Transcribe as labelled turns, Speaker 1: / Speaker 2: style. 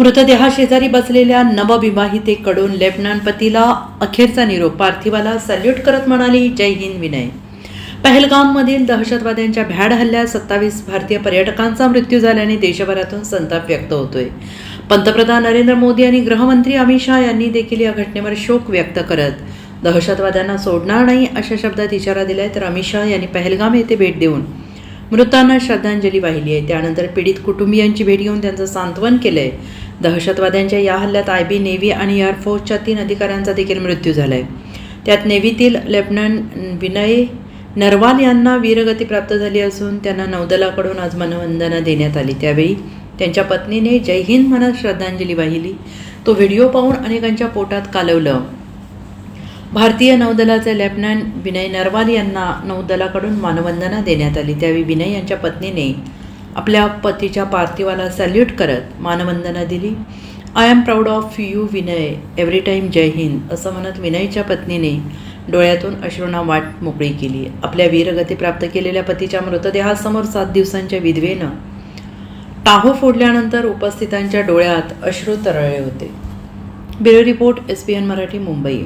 Speaker 1: मृतदेहाशेजारी बसलेल्या नवविवाहितेकडून लेफ्टनंट पतीला अखेरचा निरोप. पार्थिवाला सल्यूट करत म्हणाली जय हिंद विनय. पहलगाममधील दहशतवाद्यांच्या भ्याड हल्ल्यात सत्तावीस भारतीय पर्यटकांचा मृत्यू झाल्याने देशभरातून संताप व्यक्त होतोय. पंतप्रधान नरेंद्र मोदी आणि गृहमंत्री अमित शहा यांनी देखील या घटनेवर शोक व्यक्त करत दहशतवाद्यांना सोडणार नाही अशा शब्दात इशारा दिलाय तर अमित शहा यांनी पहलगाम येथे भेट देऊन मृतांना श्रद्धांजली वाहिली आहे. त्यानंतर पीडित कुटुंबियांची भेट घेऊन त्यांचं सांत्वन केलं आहे दहशतवाद्यांच्या या हल्ल्यात आय बी नेव्ही आणि एअरफोर्सच्या तीन अधिकाऱ्यांचा देखील मृत्यू झाला आहे त्यात नेव्हीतील लेफ्टनंट विनय नरवाल यांना वीरगती प्राप्त झाली असून त्यांना नौदलाकडून आज मानवंदना देण्यात आली. त्यावेळी त्यांच्या पत्नीने जय हिंद म्हणत श्रद्धांजली वाहिली. तो व्हिडिओ पाहून अनेकांच्या पोटात कालवलं. भारतीय नौदलाचे लेफ्टनंट विनय नरवाल यांना नौदलाकडून मानवंदना देण्यात आली. त्यावेळी विनय यांच्या पत्नीने आपल्या पतीच्या पार्थिवाला सॅल्यूट करत मानवंदना दिली. I am proud of you Vinay every time Jai Hind असं म्हणत विनयच्या पत्नीने डोळ्यातून अश्रूंना वाट मोकळी केली. आपल्या वीरगती प्राप्त केलेल्या पतीच्या मृतदेहासमोर सात दिवसांच्या विधवेनं टाहो फोडल्यानंतर उपस्थितांच्या डोळ्यात अश्रू तरळले होते. Bureau report S P N Marathi Mumbai.